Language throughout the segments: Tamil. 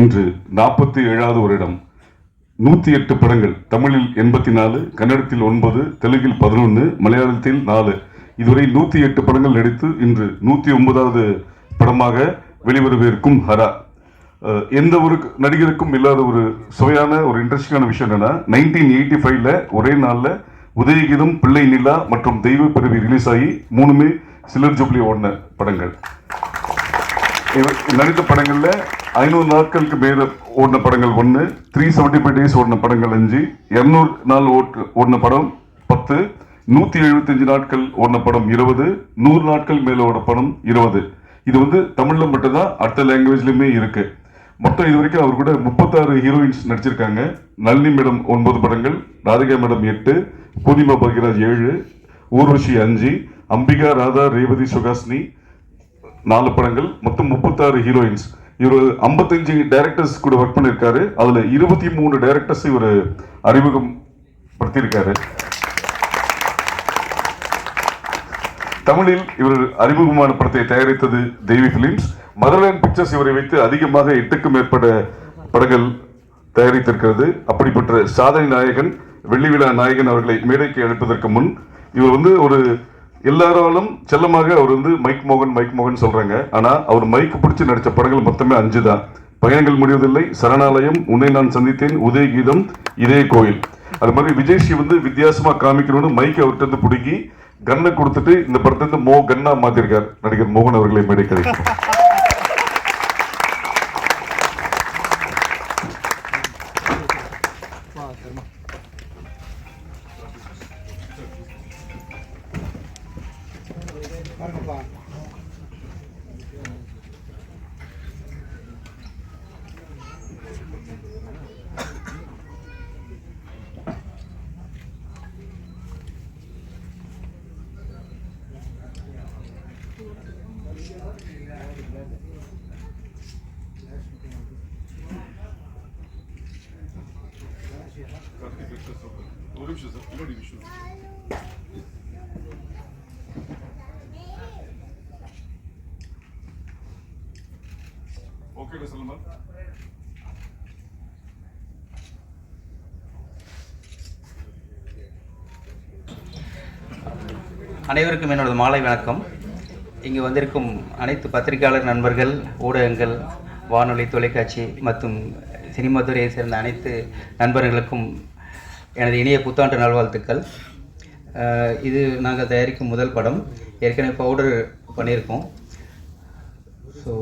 இன்று நாற்பத்தி ஏழாவது வருடம். நூற்றி எட்டு படங்கள். தமிழில் எண்பத்தி நாலு கன்னடத்தில் ஒன்பது தெலுங்கில் பதினொன்று மலையாளத்தில் நாலு. இதுவரை நூற்றி எட்டு படங்கள் நடித்து இன்று நூற்றி ஒன்பதாவது படமாக வெளிவரவிருக்கும் ஹரா. எந்த ஒரு நடிகருக்கும் இல்லாத ஒரு சுவையான ஒரு இன்ட்ரெஸ்டிங்கான விஷயம் என்னென்னா நைன்டீன் எயிட்டி ஃபைவ்ல ஒரே நாளில் உதயகீதம் பிள்ளை நிலா மற்றும் தெய்வ பிறவி ரிலீஸ் ஆகி மூணுமே சிலர் ஜூப்ளி ஓடின படங்கள். நடித்த படங்களில் ஐநூறு நாட்களுக்கு மேல ஓடின படங்கள் ஒன்று த்ரீ செவன்டி ஃபைவ் டேஸ் ஓடின படங்கள் அஞ்சு இரநூறு நாள் ஓட்டு ஓடின படம் பத்து நூற்றி எழுபத்தஞ்சு நாட்கள் ஓடின படம் இருபது நூறு நாட்கள் மேலே ஓட படம் இருபது. இது வந்து தமிழில் மட்டும்தான் அடுத்த லாங்குவேஜ்லையுமே இருக்குது மொத்தம் இது வரைக்கும் அவர் கூட முப்பத்தாறு ஹீரோயின்ஸ் நடிச்சிருக்காங்க. நளினி மேடம் ஒன்பது படங்கள் ராதிகா மேடம் எட்டு பூர்ணிமா பகிராஜ் ஏழு ஊர்வஷி அஞ்சு அம்பிகா ராதா ரேவதி சுகாசினி நாலு படங்கள் மொத்தம் முப்பத்தாறு ஹீரோயின்ஸ் இவர் ஐம்பத்தஞ்சு டைரக்டர்ஸ் கூட ஒர்க் பண்ணியிருக்காரு அதுல இருபத்தி மூணு டைரக்டர்ஸ் இவர் அறிமுகம் படுத்தியிருக்காரு தமிழில் இவர் அறிமுகமான படத்தை தயாரித்தது தேவி பிலிம்ஸ் மதர்லேண்ட் பிக்சர்ஸ் இவரை வைத்து அதிகமாக எட்டுக்கும் மேற்பட்ட படங்கள் தயாரித்திருக்கிறது. அப்படிப்பட்ட சாதனை நாயகன் வெள்ளி விழா நாயகன் அவர்களை மேடைக்கு அழைப்பதற்கு முன் இவர் வந்து ஒரு எல்லாராலும் செல்லமாக அவர் வந்து மைக் மோகன் மைக் மோகன் சொல்றாங்க. ஆனா அவர் மைக் பிடிச்சி நடிச்ச படங்கள் மொத்தமே அஞ்சு தான். பயணங்கள் முடிவதில்லை. சரணாலயம் உன்னை நான் சந்தித்தேன். உதய கீதம் இதே கோயில். அது மாதிரி விஜய் ஸ்ரீ வந்து வித்தியாசமா காமிக்கணும்னு மைக் அவர்கிட்ட இருந்து பிடுங்கி கன்னை கொடுத்துட்டு இந்த படத்தை மோ கன்னா மாத்திருக்கார். நடிகர் மோகன் அவர்களை மேடை கிடைக்கும் ஓகே சல்மான் அனைவருக்கும் என்னோட மாலை வணக்கம். இங்கு வந்திருக்கும் அனைத்து பத்திரிகையாளர் நண்பர்கள் ஊடகங்கள் வானொலி தொலைக்காட்சி மற்றும் சினிமா துறையை சேர்ந்த அனைத்து நண்பர்களுக்கும் எனது இனிய புத்தாண்டு நல்வாழ்த்துக்கள். இது நாங்கள் தயாரிக்கும் முதல் படம். ஏற்கனவே பவுடர் பண்ணியிருக்கோம். ஸோ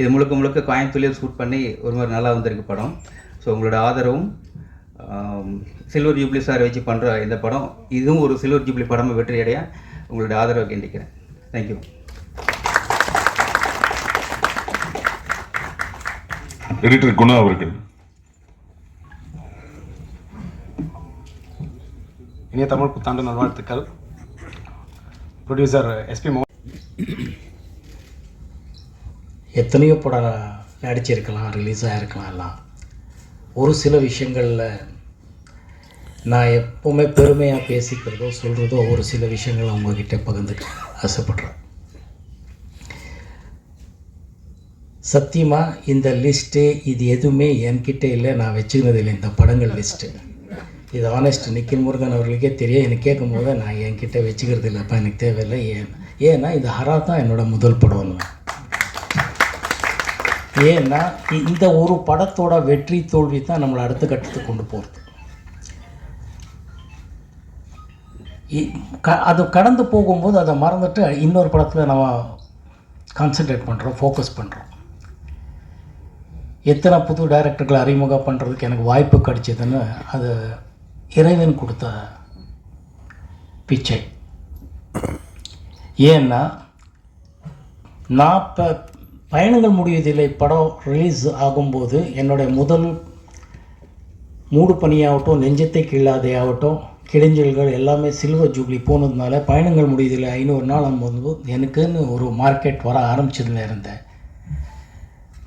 இது முழுக்க முழுக்க கோயம்புத்தூர்லேயே ஷூட் பண்ணி ஒரு மாதிரி நல்லா வந்திருக்கு படம். ஸோ உங்களோட ஆதரவும் சில்வர் ஜூப்ளி சார் வச்சு பண்ணுற இந்த படம் இதுவும் ஒரு சில்வர் ஜூப்ளி படமாக வெற்றி அடைய உங்களுடைய ஆதரவை கேண்டிக்கிறேன் தேங்க்யூ எடிட்டர் குணா அவர்கள். இனிய தமிழ் புத்தாண்டு நல்வாழ்த்துக்கள். ப்ரொடியூசர் எஸ்பி மோ எத்தனையோ படம் நடிச்சிருக்கலாம் ரிலீஸ் ஆகிருக்கலாம் எல்லாம். ஒரு சில விஷயங்களில் நான் எப்போவுமே பெருமையாக பேசிக்கிறதோ சொல்கிறதோ ஒரு சில விஷயங்களை உங்ககிட்ட பகிர்ந்துக்க ஆசைப்படுறேன். சத்தியமாக இந்த லிஸ்ட்டு இது எதுவுமே என்கிட்ட இல்லை நான் வச்சுக்கினது இல்லை இந்த படங்கள் லிஸ்ட்டு இது ஆனஸ்ட் நிக்கில் முருகன் அவர்களுக்கே தெரியும். எனக்கு கேட்கும்போது நான் என்கிட்ட வச்சுக்கிறது இல்லைப்பா எனக்கு தேவையில்லை. ஏன்? ஏன்னா இது ஹரா தான் என்னோட முதல் படம்னு ஏன்னா இந்த ஒரு படத்தோட வெற்றி தோல்வி தான் நம்மளை அடுத்த கட்டத்துக்கு கொண்டு போகிறது க அது கடந்து போகும்போது அதை மறந்துட்டு இன்னொரு படத்தில் நம்ம கான்சென்ட்ரேட் பண்ணுறோம் ஃபோக்கஸ் பண்ணுறோம் எத்தனை புது டைரக்டர்களை அறிமுகம் பண்ணுறதுக்கு எனக்கு வாய்ப்பு கிடைச்சதுன்னு அது இறைவன் கொடுத்த பிச்சை. ஏன்னா நான் இப்போ பயணங்கள் முடிவதில்லை படம் ரிலீஸ் ஆகும்போது என்னுடைய முதல் மூடு பணியாகட்டும் நெஞ்சத்தை கீழாதே ஆகட்டும் கிழிஞ்சல்கள் எல்லாமே சில்வர் ஜூப்ளி போனதுனால பயணங்கள் முடியதில்லை ஐநூறு நாள் ஆகும்போது எனக்குன்னு ஒரு மார்க்கெட் வர ஆரம்பிச்சதுல இருந்தேன்.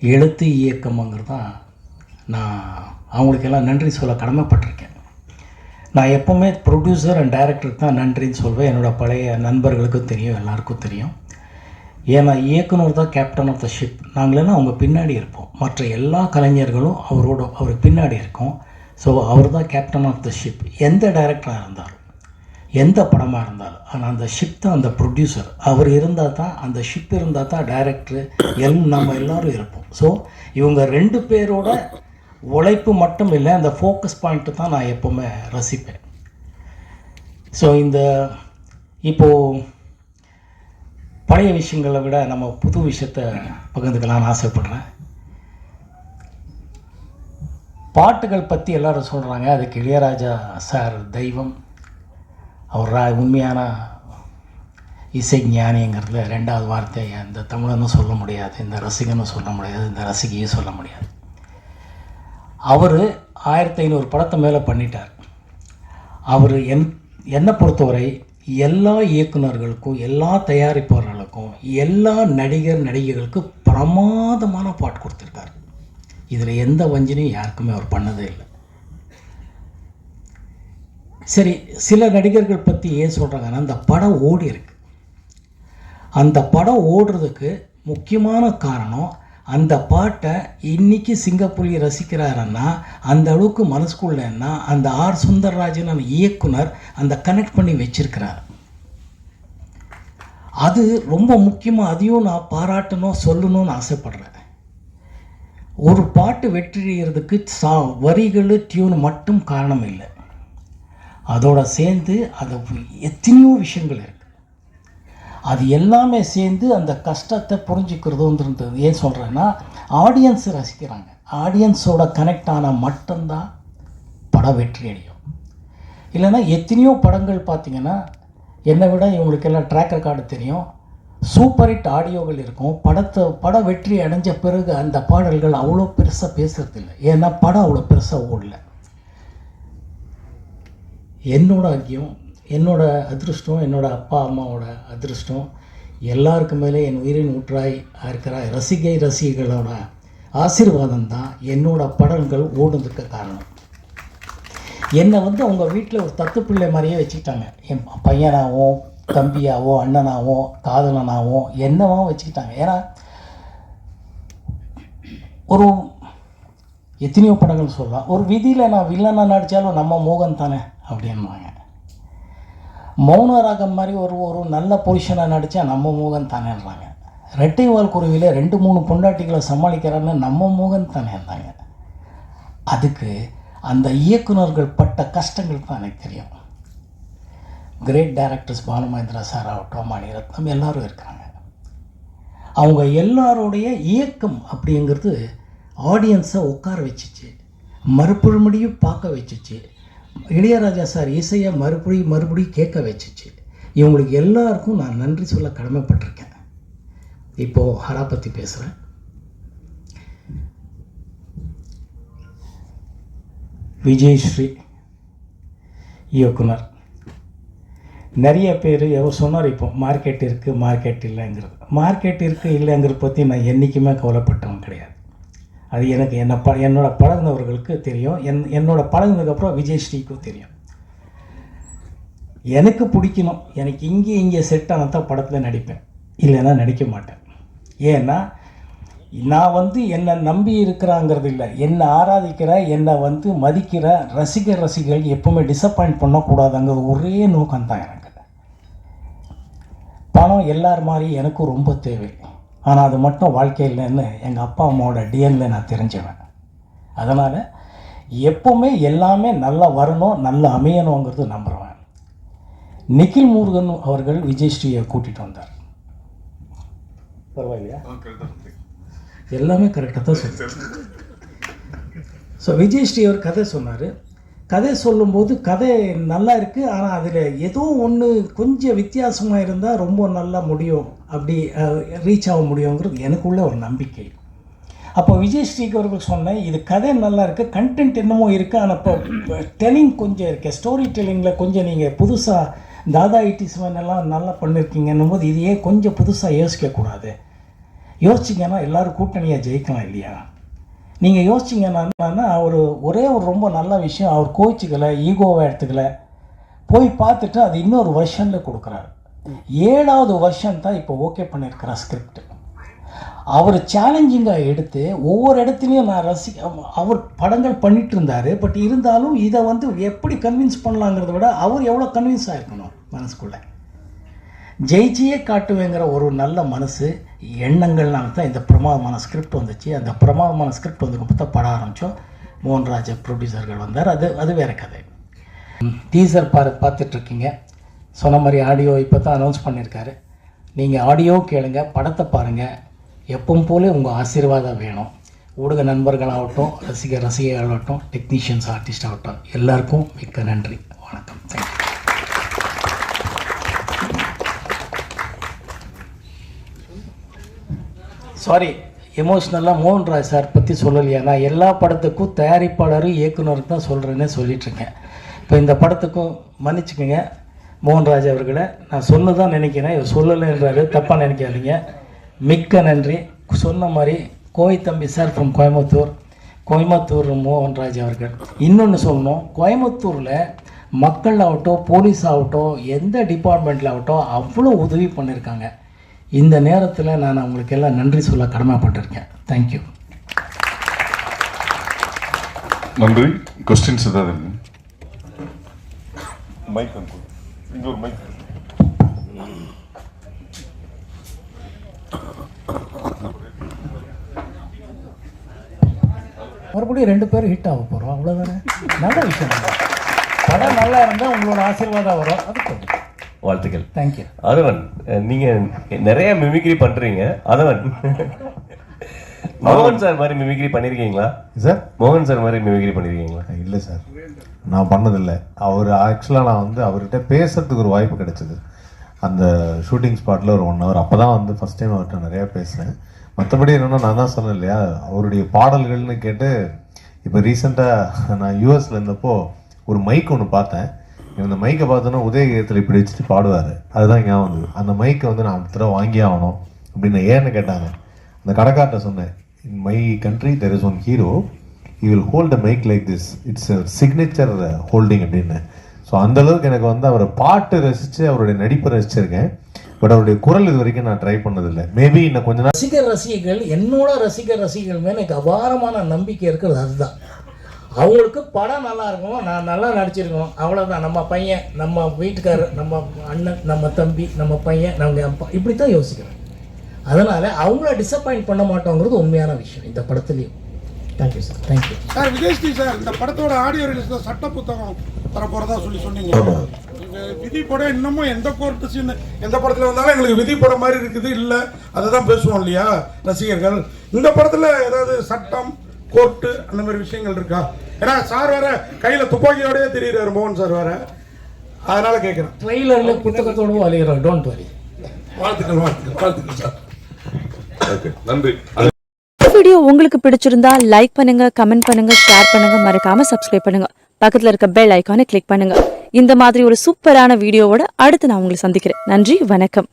எழுத்து இயக்கம்ங்கிறது தான் நான் அவங்களுக்கெல்லாம் நன்றி சொல்ல கடமைப்பட்டிருக்கேன். நான் எப்போவுமே ப்ரொடியூசர் அண்ட் டைரக்டருக்கு தான் நன்றின்னு சொல்வேன். என்னோடய பழைய நண்பர்களுக்கும் தெரியும் எல்லாருக்கும் தெரியும். ஏன்னா இயக்குனர் தான் கேப்டன் ஆஃப் த ஷிப் நாங்களெல்லாம் அவங்க பின்னாடி இருப்போம். மற்ற எல்லா கலைஞர்களும் அவரோட அவர் பின்னாடி இருக்கோம். ஸோ அவர் தான் கேப்டன் ஆஃப் த ஷிப் எந்த டைரக்டராக இருந்தாலும். எந்த படமாக இருந்தாலும். ஆனால் அந்த ஷிப் தான் அந்த ப்ரொடியூசர் அவர் இருந்தால் தான் அந்த ஷிப் இருந்தால் தான் டைரக்டரு எல் நம்ம எல்லோரும் இருப்போம். ஸோ இவங்க ரெண்டு பேரோட உழைப்பு மட்டும் இல்லை அந்த ஃபோக்கஸ் பாயிண்ட்டு தான் நான் எப்போவுமே ரசிப்பேன். ஸோ இந்த இப்போது பழைய விஷயங்களை விட நம்ம புது விஷயத்தை பகிர்ந்துக்கலாம்னு ஆசைப்படுறேன். பாட்டுகள் பற்றி எல்லோரும் சொல்கிறாங்க அதுக்கு இளையராஜா சார் தெய்வம். அவர் ரா- உண்மையான இசை ஞானிங்கிறதுல ரெண்டாவது வார்த்தை இந்த தமிழனும் சொல்ல முடியாது இந்த ரசிகனும் சொல்ல முடியாது இந்த ரசிகையும் சொல்ல முடியாது. அவர் ஆயிரத்தி ஐநூறு படத்தை மேலே பண்ணிட்டார். அவர் என் என்னை பொறுத்தவரை எல்லா இயக்குனர்களுக்கும் எல்லா தயாரிப்பாளர்களுக்கும் எல்லா நடிகர் நடிகைகளுக்கும் பிரமாதமான பாட்டு கொடுத்துருக்காரு. இதில் எந்த வஞ்சனையும் யாருக்குமே அவர் பண்ணதே இல்லை. சரி சில நடிகர்கள் பற்றி ஏன் சொல்கிறாங்கன்னா அந்த படம் ஓடி இருக்கு. அந்த படம் ஓடுறதுக்கு முக்கியமான காரணம் அந்த பாட்டை இன்னைக்கு சிங்கப்புலி ரசிக்கிறாருன்னா அந்த அளவுக்கு மனசுக்குள்ளன்னா அந்த ஆர் சுந்தரராஜன் அந்த இயக்குனர் அந்த கனெக்ட் பண்ணி வச்சிருக்கிறார். அது ரொம்ப முக்கியமாக அதையும் நான் பாராட்டணும் சொல்லணும்னு ஆசைப்பட்றேன். ஒரு பாட்டு வெற்றியறதுக்கு சா வரிகள் டியூன் மட்டும் காரணம் இல்லை. அதோட சேர்ந்து அது எத்தனையோ விஷயங்கள் இருக்குது அது எல்லாமே சேர்ந்து அந்த கஷ்டத்தை புரிஞ்சுக்கிறதுன்றது ஏன் சொல்கிறேன்னா ஆடியன்ஸ் ரசிக்கிறாங்க. ஆடியன்ஸோட கனெக்ட் ஆனால் மட்டும்தான் படம் வெற்றி அடையும். இல்லைன்னா எத்தனையோ படங்கள் பார்த்தீங்கன்னா என்னை விட இவங்களுக்கெல்லாம் ட்ராக் ரெக்கார்டு தெரியும். சூப்பர் ஹிட் ஆடியோகள் இருக்கும். படத்தை படம் வெற்றி அடைஞ்ச பிறகு அந்த பாடல்கள் அவ்வளோ பெருசாக பேசுகிறதில்ல ஏன்னா படம் அவ்வளோ பெருசாக ஓடல. என்னோடய அக்கியம் என்னோடய அதிருஷ்டம் என்னோடய அப்பா அம்மாவோட அதிருஷ்டம் எல்லாருக்கு மேலே என் உயிரின் ஊற்றாய் இருக்கிற ரசிகை ரசிகைகளோட ஆசீர்வாதம் தான் என்னோடய படங்கள் ஓடுறதுக்கு காரணம். என்னை வந்து அவங்க வீட்டில் ஒரு தத்து பிள்ளை மாதிரியே வச்சுக்கிட்டாங்க. என் பையனாகவும் தம்பியாவோ அண்ணனாவோ காதலனாவோ என்னவோ வச்சுக்கிட்டாங்க. ஏன்னா ஒரு எத்தனையோ படங்கள் சொல்லலாம். ஒரு விதியில் நான் வில்லனாக நடித்தாலும் நம்ம மோகன் தானே அப்படின்வாங்க மௌன ராகம் மாதிரி ஒரு ஒரு நல்ல பொசிஷனாக நடித்தா நம்ம மூகன் தானேன்றாங்க ரெட்டைவால் குருவியில் ரெண்டு மூணு பொண்டாட்டிகளை சமாளிக்கிறான்னு நம்ம மூகன் தானே இருந்தாங்க. அதுக்கு அந்த இயக்குனர்கள் பட்ட கஷ்டங்கள் தான் எனக்கு தெரியும். கிரேட் டைரக்டர்ஸ் பாலுமகேந்திரா சார் ஆகட்டும் மணிரத்னம் எல்லாரும் இருக்கிறாங்க அவங்க எல்லாருடைய இயக்கம் அப்படிங்கிறது ஆடியன்ஸை உட்கார வச்சுச்சு. மறுபடியும் பார்க்க வச்சுச்சு. இளையராஜா சார் இசையை மறுபடியும் மறுபடியும் கேட்க வச்சுச்சு. இவங்களுக்கு எல்லாருக்கும் நான் நன்றி சொல்ல கடமைப்பட்டிருக்கேன். இப்போது ஹரா பற்றி பேசுகிறேன் விஜயஸ்ரீ இயக்குனர். நிறைய பேர் எவர் சொன்னார் இப்போ மார்க்கெட் இருக்குது மார்க்கெட் இல்லைங்கிறது. மார்க்கெட் இருக்குது இல்லைங்கிறத பற்றி நான் என்றைக்குமே கவலைப்பட்டவன் கிடையாது. அது எனக்கு என்னை ப என்னோட பழகுனவர்களுக்கு தெரியும். என் என்னோட பழகுனதுக்கப்புறம் விஜயஸ்ரீக்கும் தெரியும். எனக்கு பிடிக்கணும். எனக்கு இங்கே இங்கே செட் ஆனால் தான் படத்தில் நடிப்பேன். இல்லைன்னா நடிக்க மாட்டேன். ஏன்னா நான் வந்து என்னை நம்பி இருக்கிறாங்கிறது இல்லை. என்னை ஆராதிக்கிற என்னை வந்து மதிக்கிற ரசிகர் ரசிகர்கள் எப்பவுமே டிசப்பாயிண்ட் பண்ணக்கூடாதுங்கிறது ஒரே நோக்கம் தான் எனக்கு. பணம் எல்லார் மாதிரி எனக்கும் ரொம்ப தேவை. ஆனால் அது மட்டும் வாழ்க்கை இல்லைன்னு எங்கள் அப்பா அம்மாவோட டிஎன்ல நான் தெரிஞ்சவன். அதனால் எப்போவுமே எல்லாமே நல்லா வரணும் நல்லா அமையணுங்கிறது நம்புகிறவன் நிখিல் முருகன் அவர்கள் விஜயஸ்ரீயை கூட்டிகிட்டு வந்தார். பரவாயில்லையா? எல்லாமே கரெக்டாக தான் சொல்லுங்கள் ஸோ விஜயஸ்ரீ அவர் கதை சொன்னார். கதை சொல்லும்போது கதை நல்லா இருக்குது ஆனால் அதில் ஏதோ ஒன்று கொஞ்சம் வித்தியாசமாக இருந்தால் ரொம்ப நல்லா முடியும். அப்படி ரீச் ஆக முடியுங்கிறது எனக்குள்ள ஒரு நம்பிக்கை. அப்போ விஜய் ஸ்ரீக்கு அவர்கள் சொன்னேன் இது கதை நல்லா இருக்குது கண்டென்ட் என்னமோ இருக்குது ஆனால் இப்போ டெல்லிங் கொஞ்சம் இருக்குது ஸ்டோரி டெல்லிங்கில் கொஞ்சம் நீங்கள் புதுசாக தாதா இட்டிஸ்மன் எல்லாம் நல்லா பண்ணியிருக்கீங்கன்னும் போது இதையே கொஞ்சம் புதுசாக யோசிக்கக்கூடாது யோசிச்சிங்கன்னா எல்லோரும் கூட்டணியாக ஜெயிக்கலாம் இல்லையா? நீங்கள் யோசிச்சிங்கன்னா அவர் ஒரே ஒரு ரொம்ப நல்ல விஷயம் அவர் கோச்சிக்கலை ஈகோவை எடுத்துக்கலை. போய் பார்த்துட்டு அது இன்னொரு வருஷனில் கொடுக்குறாரு. ஏழாவது வருஷம் தான் இப்போ ஓகே பண்ணியிருக்கிற ஸ்கிரிப்ட் அவர் சேலஞ்சிங்காக எடுத்து ஒவ்வொரு இடத்துலையும் நான் ரசி அவர் படங்கள் பண்ணிட்டு இருந்தார். பட் இருந்தாலும் இதை வந்து எப்படி கன்வின்ஸ் பண்ணலாங்கிறத விட அவர் எவ்வளோ கன்வின்ஸ் ஆகிருக்கணும் மனசுக்குள்ளே. ஜெயிச்சியே காட்டுவேங்கிற ஒரு நல்ல மனசு எண்ணங்கள்னால தான் இந்த பிரமாதமான ஸ்கிரிப்ட் வந்துச்சு. அந்த பிரமாதமான ஸ்கிரிப்ட் வந்து பார்த்தா படம் ஆரம்பித்தோம் மோகன்ராஜ் ப்ரொடியூசர்கள் வந்தார். அது அது வேறு கதை. டீசர் பாரு பார்த்துட்ருக்கீங்க சொன்ன மாதிரி ஆடியோ இப்போ தான் அனௌன்ஸ் பண்ணியிருக்காரு நீங்கள் ஆடியோ கேளுங்க படத்தை பாருங்கள் எப்பவும் போல உங்கள் ஆசீர்வாதம் வேணும். ஊடக நண்பர்களாகட்டும் ரசிகர் ரசிகர்களாகட்டும் டெக்னீஷியன்ஸ் ஆர்டிஸ்ட் ஆகட்டும் எல்லாருக்கும் மிக்க நன்றி. வணக்கம். தேங்க்யூ சாரி எமோஷ்னலாக மோகன்ராஜ் சார் பற்றி சொல்லலையா? நான் எல்லா படத்துக்கும் தயாரிப்பாளரும் இயக்குனருக்கு தான் சொல்கிறேன்னே சொல்லிகிட்ருக்கேன் இப்போ இந்த படத்துக்கும் மன்னிச்சுக்கோங்க. மோகன்ராஜ் அவர்களை நான் சொன்னதான் நினைக்கிறேன். இவர் சொல்லலைன்றாரு தப்பாக நினைக்காதீங்க. மிக்க நன்றி. சொன்ன மாதிரி கோயத்தம்பி தம்பி சார் ஃப்ரம் கோயம்புத்தூர். கோயம்புத்தூர் மோகன்ராஜ் அவர்கள். இன்னொன்று சொல்லணும். கோயம்புத்தூரில் மக்கள் ஆகட்டும் போலீஸ் ஆகட்டும் எந்த டிபார்ட்மெண்ட்டில் ஆகட்டும் அவ்வளோ உதவி பண்ணியிருக்காங்க இந்த நேரத்தில் நான் அவங்களுக்கு எல்லாம் நன்றி சொல்ல கடமைப்பட்டிருக்கேன். தேங்க்யூ நன்றி. கொஸ்டின்ஸ் ஏதாவது மைக் இங்க ஒரு மைக் மறுபடியும் ரெண்டு பேரும் ஹிட் ஆக போகிறோம் அவ்வளோதானே நல்ல விஷயம். படம் நல்லா இருந்தால் உங்களோட ஆசீர்வாதம் வரும். அது போதும். வாழ்த்துக்கள். தேங்க்யூ அதவன் நீங்க நிறைய மிமிக்ரி பண்றீங்க. அதவன். மோகன் சார் மாதிரி மிமிக்ரி பண்ணிருக்கீங்களா? சார் மோகன் சார் மாதிரி மிமிக்ரி பண்ணிருக்கீங்களா? இல்லை சார் நான் பண்ணதில்லை. அவர் ஆக்சுவலாக நான் வந்து அவர்கிட்ட பேசுறதுக்கு ஒரு வாய்ப்பு கிடைச்சிது. அந்த ஷூட்டிங் ஸ்பாட்டில் ஒரு ஒன் ஹவர் அப்போ தான் வந்து ஃபஸ்ட் டைம் அவர்கிட்ட நிறையா பேசினேன். மற்றபடி என்னென்னா நான் தான் சொன்னேன் இல்லையா அவருடைய பாடல்கள்னு கேட்டு இப்போ ரீசெண்டாக நான் யூஎஸில் இருந்தப்போ ஒரு மைக் ஒன்று பார்த்தேன். இந்த மைக்கை பார்த்தோன்னா உதயகீதத்தில் இப்படி வச்சுட்டு பாடுவார். அதுதான் ஞாபகம் வந்தது. அந்த மைக்கை வந்து நான் அடுத்த தடவை வாங்கி ஆகணும் அப்படின்னு ஏன்னு கேட்டாங்க. அந்த கடைக்கார்ட்ட சொன்னேன் in my country there is one hero you will hold a mike like this it's a signature holding அப்படின்னு. ஸோ அந்தளவுக்கு எனக்கு வந்து அவரை பாட்டு ரசித்து அவருடைய நடிப்பை ரசிச்சிருக்கேன். பட் அவருடைய குரல் இது வரைக்கும் நான் ட்ரை பண்ணதில்லை. மேபி இன்னும் கொஞ்ச நாள் ரசிகர் ரசிகர்கள் என்னோட ரசிகர் ரசிகர்கள் மேலே எனக்கு அபாரமான நம்பிக்கை இருக்கிறது அதுதான். அவங்களுக்கு படம் நல்லா இருக்கும் நான் நல்லா நடிச்சிருக்கணும் அவ்வளோதான் நம்ம பையன் நம்ம வீட்டுக்காரர் நம்ம அண்ணன் நம்ம தம்பி நம்ம பையன் நம்ம அப்பா. இப்படி தான் யோசிக்கிறேன். அதனால் அவங்கள டிசப்பாயிண்ட் பண்ண மாட்டோங்கிறது உண்மையான விஷயம் இந்த படத்துலேயும். Thank you sir thank you sir Vijayashree sir இந்த படத்தோட ஆடியோ ரிலீஸ்ல சட்ட புத்தகம் தரப்போறதா சொல்லி சொன்னீங்க. விதி படம் இன்னமும் எந்த கோர்ட்டு சீன் எந்த படத்துல வந்தாலும் எங்களுக்கு விதி படம் மாதிரி இருக்குது இல்ல அதை தான் பேசுவோம் இல்லையா ரசிகர்கள்? இந்த படத்துல ஏதாவது சட்டம் கோர்ட்டு அந்த மாதிரி விஷயங்கள் இருக்கா? ஏன்னா சார் வேற கையில துப்பாக்கியோடய தெரியுறாரு மோகன் சார் வேற. அதனால கேட்கிறேன் ட்ரெய்லரில் புத்தகத்தோடு அழிகிறோம் டோன்ட் வரி வாழ்த்துக்கள் வாழ்த்துக்கள் வாழ்த்துக்கள் சார் ஓகே நன்றி. உங்களுக்கு பிடிச்சிருந்தா லைக் பண்ணுங்க கமெண்ட் பண்ணுங்க ஷேர் பண்ணுங்க மறக்காம சப்ஸ்கிரைப் பண்ணுங்க. பக்கத்துல இருக்க பெல் ஐக்கானை கிளிக் பண்ணுங்க. இந்த மாதிரி ஒரு சூப்பரான வீடியோவோட அடுத்து நான் உங்களை சந்திக்கிறேன். நன்றி வணக்கம்.